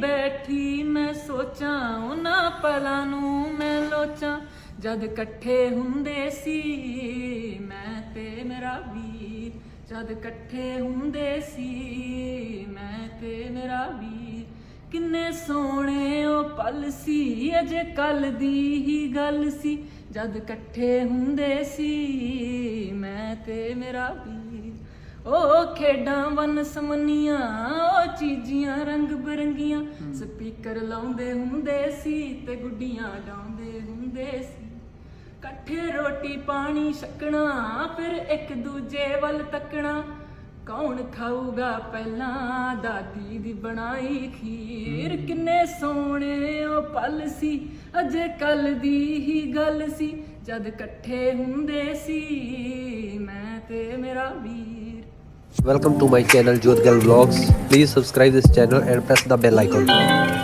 ਬੈਠੀ ਮੈਂ ਸੋਚਾਂ, ਉਹਨਾਂ ਪਲਾਂ ਨੂੰ ਮੈਂ ਲੋਚਾਂ। ਜਦ ਇਕੱਠੇ ਹੁੰਦੇ ਸੀ, ਮੈਂ ਤੇ ਮੇਰਾ ਵੀਰ। ਜਦ ਇਕੱਠੇ ਹੁੰਦੇ ਸੀ, ਮੈਂ ਤੇ ਮੇਰਾ ਵੀਰ। ਕਿੰਨੇ ਸੋਹਣੇ ਉਹ ਪਲ ਸੀ, ਅਜੇ ਕੱਲ ਦੀ ਹੀ ਗੱਲ ਸੀ। ਜਦ ਇਕੱਠੇ ਹੁੰਦੇ ਸੀ, ਮੈਂ ਤੇ ਮੇਰਾ ਵੀਰ। ਉਹ ਖੇਡਾਂ ਵਨ ਸਮਨੀਆਂ ਉਹ ਚੀਜ਼ੀਆਂ ਰੰਗ ਬਰੰਗੀਆਂ। ਸਪੀਕਰ ਲਾਉਂਦੇ ਹੁੰਦੇ ਸੀ ਤੇ ਗੁੱਡੀਆਂ ਡਾਉਂਦੇ ਹੁੰਦੇ ਸੀ। ਇਕੱਠੇ ਰੋਟੀ ਪਾਣੀ ਛਕਣਾ ਫਿਰ ਇੱਕ ਦੂਜੇ ਵੱਲ ਤੱਕਣਾ। ਕੌਣ ਖਾਊਗਾ ਪਹਿਲਾਂ ਦਾਦੀ ਦੀ ਬਣਾਈ ਖੀਰ? ਕਿੰਨੇ ਸੋਹਣੇ ਉਹ ਪਲ ਸੀ ਅਜੇ ਕੱਲ ਦੀ ਹੀ ਗੱਲ ਸੀ। ਜਦ ਇਕੱਠੇ ਹੁੰਦੇ ਸੀ ਮੈਂ ਤੇ ਮੇਰਾ ਵੀਰ Welcome to my channel Jodhgal Vlogs. Please subscribe this channel and press the bell icon.